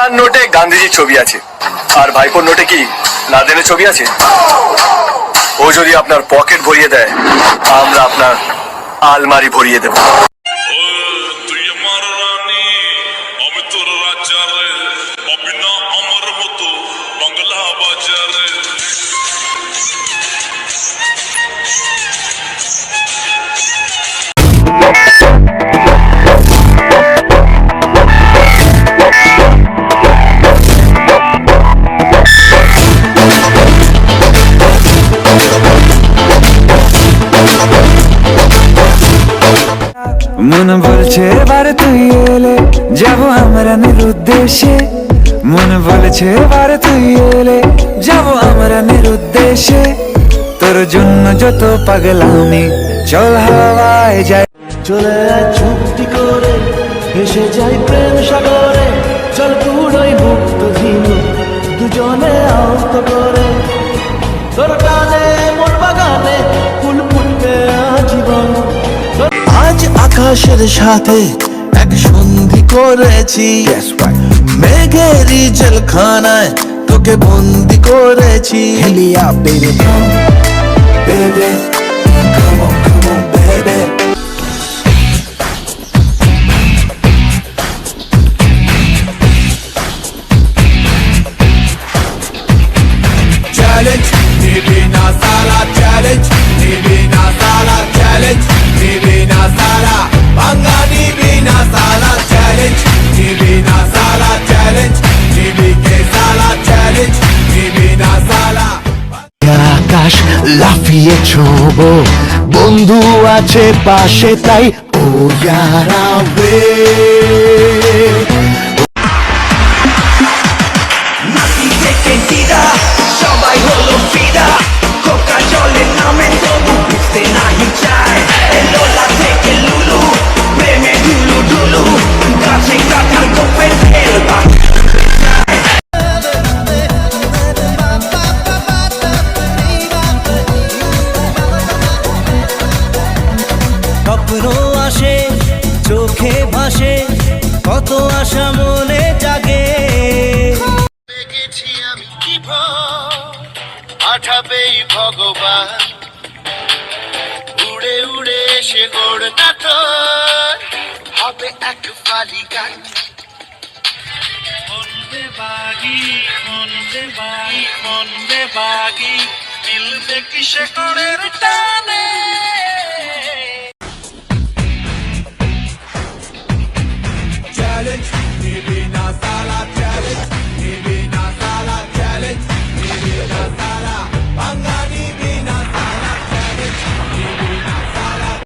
টাকার নোটে গান্ধীজির ছবি আছে? আর ভাইপোর নোটে কি লাদেনের ছবি আছে? ও যদি আপনার পকেট ভরিয়ে দেয় আমরা আপনার আলমারি ভরিয়ে দেব। রে আমার মতো বাংলা বাজারে। মন বলছে, এবার তুই এলে যাব আমরা নিরুদ্দেশে। মন বলছে, এবার তুই এলে যাব আমরা নিরুদ্দেশে। তোর জন্য যত পাগলামি, চল হাওয়ায় যাই। চলে চুক্তি করে, এসে যাই প্রেম সাগরে। চল পুরোই মুক্ত ঝিনু আকাশের সাথে এক সন্ধি করেছি মেঘেরই জলখানায় তোকে বন্দি করেছি হেলিয়া বেবে বেবে challenge Nibina Sala challenge Nibina ছোব বন্ধু আছে পাশে তাই ও যারাবে থেকে লোলা প্রেমে ঢুলু ঢুলু গাছে কাঁঠাল আসে চোখে ভাসে কত আশা মনে জাগে। দেখেছি আমি কি পাঠাবেই ভগবান। উড়ে উড়ে এসে গোড় না তোর হবে এক ফালি গান। খন্দে বাগি খন্দে বাগি খন্দে বাগি দিল দেখি সে করে টানে।